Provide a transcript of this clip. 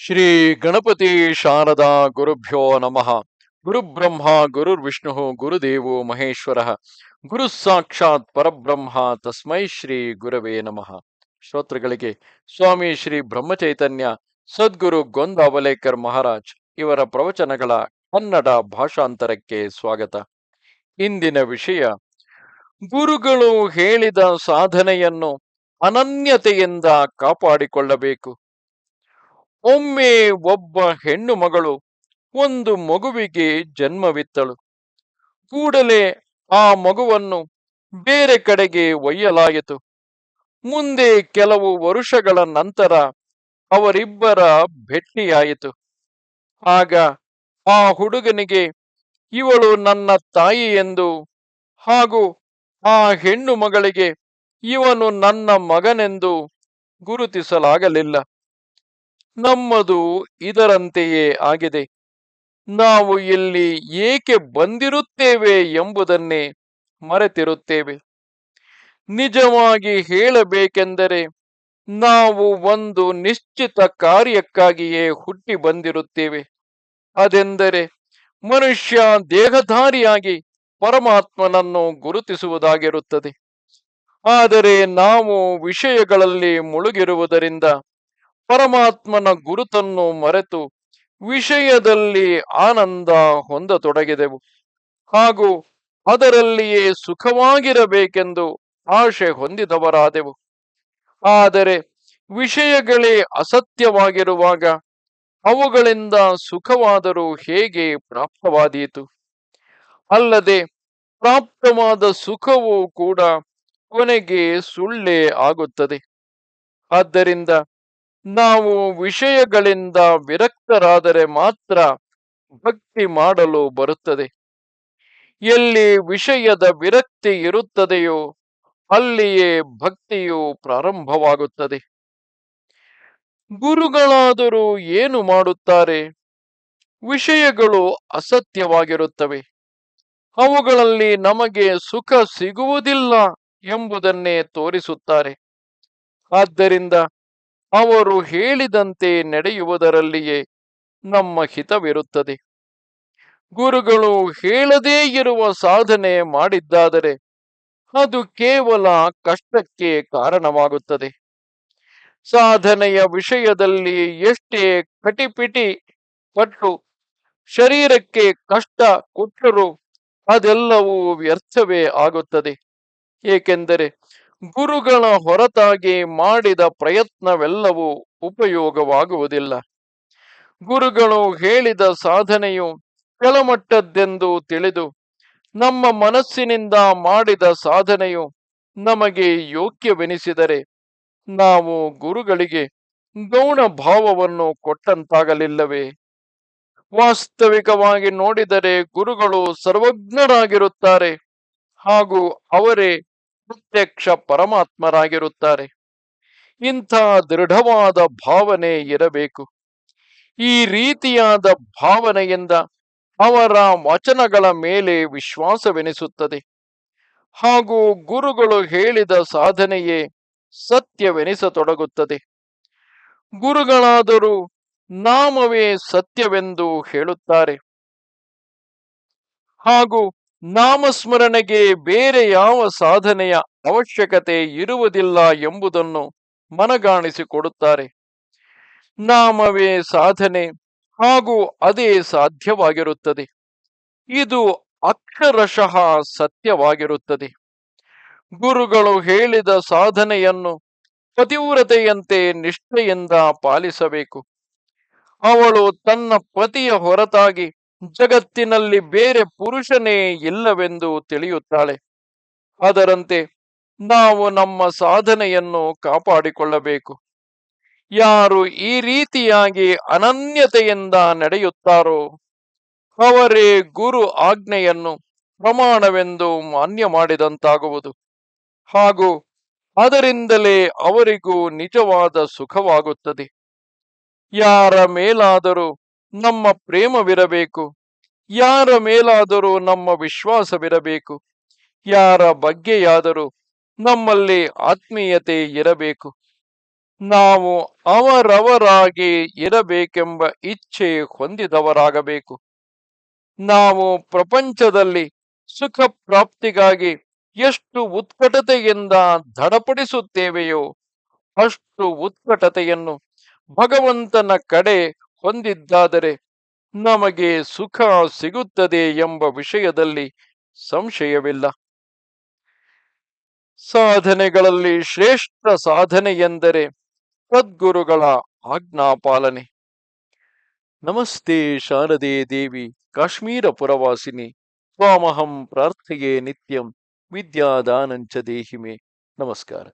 ಶ್ರೀ ಗಣಪತಿ ಶಾರದಾ ಗುರುಭ್ಯೋ ನಮಃ. ಗುರುಬ್ರಹ್ಮ ಗುರುರ್ವಿಷ್ಣು ಗುರುದೇವೋ ಮಹೇಶ್ವರ. ಗುರು ಸಾಕ್ಷಾತ್ ಪರಬ್ರಹ್ಮ, ತಸ್ಮೈ ಶ್ರೀ ಗುರವೇ ನಮಃ. ಶ್ರೋತೃಗಳಿಗೆ, ಸ್ವಾಮಿ ಶ್ರೀ ಬ್ರಹ್ಮಚೈತನ್ಯ, ಸದ್ಗುರು ಗೊಂದಾವಲೇಕರ್ ಮಹಾರಾಜ್ ಇವರ ಪ್ರವಚನಗಳ ಕನ್ನಡ ಭಾಷಾಂತರಕ್ಕೆ ಸ್ವಾಗತ. ಇಂದಿನ ವಿಷಯ, ಗುರುಗಳು ಹೇಳಿದ ಸಾಧನೆಯನ್ನು ಅನನ್ಯತೆಯಿಂದ ಕಾಪಾಡಿಕೊಳ್ಳಬೇಕು. ಒಮ್ಮೆ ಒಬ್ಬ ಹೆಣ್ಣು ಮಗಳು ಒಂದು ಮಗುವಿಗೆ ಜನ್ಮವಿತ್ತಳು. ಕೂಡಲೇ ಆ ಮಗುವನ್ನು ಬೇರೆ ಕಡೆಗೆ ಒಯ್ಯಲಾಯಿತು. ಮುಂದೆ ಕೆಲವು ವರುಷಗಳ ನಂತರ ಅವರಿಬ್ಬರ ಭೆಟ್ಟಿಯಾಯಿತು ಆಗ ಆ ಹುಡುಗನಿಗೆ, ಇವಳು ನನ್ನ ತಾಯಿ ಎಂದು ಹಾಗೂ ಆ ಹೆಣ್ಣು ಮಗಳಿಗೆ, ಇವನು ನನ್ನ ಮಗನೆಂದು ಗುರುತಿಸಲಾಗಲಿಲ್ಲ. ನಮ್ಮದು ಇದರಂತೆಯೇ ಆಗಿದೆ. ನಾವು ಇಲ್ಲಿ ಏಕೆ ಬಂದಿರುತ್ತೇವೆ ಎಂಬುದನ್ನೇ ಮರೆತಿರುತ್ತೇವೆ. ನಿಜವಾಗಿ ಹೇಳಬೇಕೆಂದರೆ ನಾವು ಒಂದು ನಿಶ್ಚಿತ ಕಾರ್ಯಕ್ಕಾಗಿಯೇ ಹುಟ್ಟಿ ಬಂದಿರುತ್ತೇವೆ. ಅದೆಂದರೆ ಮನುಷ್ಯ ದೇಹಧಾರಿಯಾಗಿ ಪರಮಾತ್ಮನನ್ನು ಗುರುತಿಸುವುದಾಗಿರುತ್ತದೆ. ಆದರೆ ನಾವು ವಿಷಯಗಳಲ್ಲಿ ಮುಳುಗಿರುವುದರಿಂದ ಪರಮಾತ್ಮನ ಗುರುತನ್ನು ಮರೆತು ವಿಷಯದಲ್ಲಿ ಆನಂದ ಹೊಂದತೊಡಗಿದೆವು. ಹಾಗೂ ಅದರಲ್ಲಿಯೇ ಸುಖವಾಗಿರಬೇಕೆಂದು ಆಶೆ ಹೊಂದಿದವರಾದೆವು. ಆದರೆ ವಿಷಯಗಳೇ ಅಸತ್ಯವಾಗಿರುವಾಗ ಅವುಗಳಿಂದ ಸುಖವಾದರೂ ಹೇಗೆ ಪ್ರಾಪ್ತವಾದೀತು? ಅಲ್ಲದೆ ಪ್ರಾಪ್ತವಾದ ಸುಖವೂ ಕೂಡ ಕೊನೆಗೆ ಸುಳ್ಳೇ ಆಗುತ್ತದೆ. ಆದ್ದರಿಂದ ನಾವು ವಿಷಯಗಳಿಂದ ವಿರಕ್ತರಾದರೆ ಮಾತ್ರ ಭಕ್ತಿ ಮಾಡಲು ಬರುತ್ತದೆ. ಎಲ್ಲಿ ವಿಷಯದ ವಿರಕ್ತಿ ಇರುತ್ತದೆಯೋ ಅಲ್ಲಿಯೇ ಭಕ್ತಿಯು ಪ್ರಾರಂಭವಾಗುತ್ತದೆ. ಗುರುಗಳಾದರೂ ಏನು ಮಾಡುತ್ತಾರೆ? ವಿಷಯಗಳು ಅಸತ್ಯವಾಗಿರುತ್ತವೆ. ಅವುಗಳಲ್ಲಿ ನಮಗೆ ಸುಖ ಸಿಗುವುದಿಲ್ಲ ಎಂಬುದನ್ನೇ ತೋರಿಸುತ್ತಾರೆ. ಆದ್ದರಿಂದ ಅವರು ಹೇಳಿದಂತೆ ನಡೆಯುವುದರಲ್ಲಿಯೇ ನಮ್ಮ ಹಿತವಿರುತ್ತದೆ. ಗುರುಗಳು ಹೇಳದೇ ಇರುವ ಸಾಧನೆ ಮಾಡಿದ್ದಾದರೆ ಅದು ಕೇವಲ ಕಷ್ಟಕ್ಕೆ ಕಾರಣವಾಗುತ್ತದೆ. ಸಾಧನೆಯ ವಿಷಯದಲ್ಲಿ ಎಷ್ಟೇ ಕಟಿಪಿಟಿ ಪಟ್ಟು ಶರೀರಕ್ಕೆ ಕಷ್ಟ ಕೊಟ್ಟರೂ ಅದೆಲ್ಲವೂ ವ್ಯರ್ಥವೇ ಆಗುತ್ತದೆ. ಏಕೆಂದರೆ ಗುರುಗಳ ಹೊರತಾಗಿ ಮಾಡಿದ ಪ್ರಯತ್ನವೆಲ್ಲವೂ ಉಪಯೋಗವಾಗುವುದಿಲ್ಲ. ಗುರುಗಳು ಹೇಳಿದ ಸಾಧನೆಯು ಕೆಳಮಟ್ಟದ್ದೆಂದು ತಿಳಿದು, ನಮ್ಮ ಮನಸ್ಸಿನಿಂದ ಮಾಡಿದ ಸಾಧನೆಯು ನಮಗೆ ಯೋಗ್ಯವೆನಿಸಿದರೆ ನಾವು ಗುರುಗಳಿಗೆ ಗೌಣ ಭಾವವನ್ನು ಕೊಟ್ಟಂತಾಗಲಿಲ್ಲವೇ? ವಾಸ್ತವಿಕವಾಗಿ ನೋಡಿದರೆ ಗುರುಗಳು ಸರ್ವಜ್ಞರಾಗಿರುತ್ತಾರೆ ಹಾಗೂ ಅವರೇ ಪ್ರತ್ಯಕ್ಷ ಪರಮಾತ್ಮರಾಗಿರುತ್ತಾರೆ. ಇಂಥ ದೃಢವಾದ ಭಾವನೆ ಇರಬೇಕು. ಈ ರೀತಿಯಾದ ಭಾವನೆಯಿಂದ ಅವರ ವಚನಗಳ ಮೇಲೆ ವಿಶ್ವಾಸವೆನಿಸುತ್ತದೆ. ಹಾಗೂ ಗುರುಗಳು ಹೇಳಿದ ಸಾಧನೆಯೇ ಸತ್ಯವೆನಿಸತೊಡಗುತ್ತದೆ. ಗುರುಗಳಾದರೂ ನಾಮವೇ ಸತ್ಯವೆಂದು ಹೇಳುತ್ತಾರೆ. ಹಾಗೂ ನಾಮಸ್ಮರಣೆಗೆ ಬೇರೆ ಯಾವ ಸಾಧನೆಯ ಅವಶ್ಯಕತೆ ಇರುವುದಿಲ್ಲ ಎಂಬುದನ್ನು ಮನಗಾಣಿಸಿಕೊಡುತ್ತಾರೆ. ನಾಮವೇ ಸಾಧನೆ ಹಾಗೂ ಅದೇ ಸಾಧ್ಯವಾಗಿರುತ್ತದೆ. ಇದು ಅಕ್ಷರಶಃ ಸತ್ಯವಾಗಿರುತ್ತದೆ. ಗುರುಗಳು ಹೇಳಿದ ಸಾಧನೆಯನ್ನು ಪತಿವ್ರತೆಯಂತೆ ನಿಷ್ಠೆಯಿಂದ ಪಾಲಿಸಬೇಕು. ಅವಳು ತನ್ನ ಪತಿಯ ಹೊರತಾಗಿ ಜಗತ್ತಿನಲ್ಲಿ ಬೇರೆ ಪುರುಷನೇ ಇಲ್ಲವೆಂದು ತಿಳಿಯುತ್ತಾಳೆ. ಅದರಂತೆ ನಾವು ನಮ್ಮ ಸಾಧನೆಯನ್ನು ಕಾಪಾಡಿಕೊಳ್ಳಬೇಕು. ಯಾರು ಈ ರೀತಿಯಾಗಿ ಅನನ್ಯತೆಯಿಂದ ನಡೆಯುತ್ತಾರೋ ಅವರೇ ಗುರು ಆಜ್ಞೆಯನ್ನು ಪ್ರಮಾಣವೆಂದು ಮಾನ್ಯ ಮಾಡಿದಂತಾಗುವುದು. ಹಾಗೂ ಅದರಿಂದಲೇ ಅವರಿಗೂ ನಿಜವಾದ ಸುಖವಾಗುತ್ತದೆ. ಯಾರ ಮೇಲಾದರೂ ನಮ್ಮ ಪ್ರೇಮವಿರಬೇಕು. ಯಾರ ಮೇಲಾದರೂ ನಮ್ಮ ವಿಶ್ವಾಸವಿರಬೇಕು. ಯಾರ ಬಗ್ಗೆಯಾದರೂ ನಮ್ಮಲ್ಲಿ ಆತ್ಮೀಯತೆ ಇರಬೇಕು. ನಾವು ಅವರವರಾಗಿ ಇರಬೇಕೆಂಬ ಇಚ್ಛೆ ಹೊಂದಿದವರಾಗಬೇಕು. ನಾವು ಪ್ರಪಂಚದಲ್ಲಿ ಸುಖ ಪ್ರಾಪ್ತಿಗಾಗಿ ಎಷ್ಟು ಉತ್ಕಟತೆಯಿಂದ ದಡಪಡಿಸುತ್ತೇವೆಯೋ ಅಷ್ಟು ಉತ್ಕಟತೆಯನ್ನು ಭಗವಂತನ ಕಡೆ ಹೊಂದಿದ್ದಾದರೆ ನಮಗೆ ಸುಖ ಸಿಗುತ್ತದೆ ಎಂಬ ವಿಷಯದಲ್ಲಿ ಸಂಶಯವಿಲ್ಲ. ಸಾಧನೆಗಳಲ್ಲಿ ಶ್ರೇಷ್ಠ ಸಾಧನೆ ಎಂದರೆ ಸದ್ಗುರುಗಳ ಆಜ್ಞಾಪಾಲನೆ. ನಮಸ್ತೆ ಶಾರದೆ ದೇವಿ, ಕಾಶ್ಮೀರ ಪುರವಾಸಿನಿ, ಸ್ವಾಮಹಂ ಪ್ರಾರ್ಥೆಯೇ ನಿತ್ಯಂ, ವಿದ್ಯಾದಾನಂಚ ದೇಹಿಮೆ. ನಮಸ್ಕಾರ.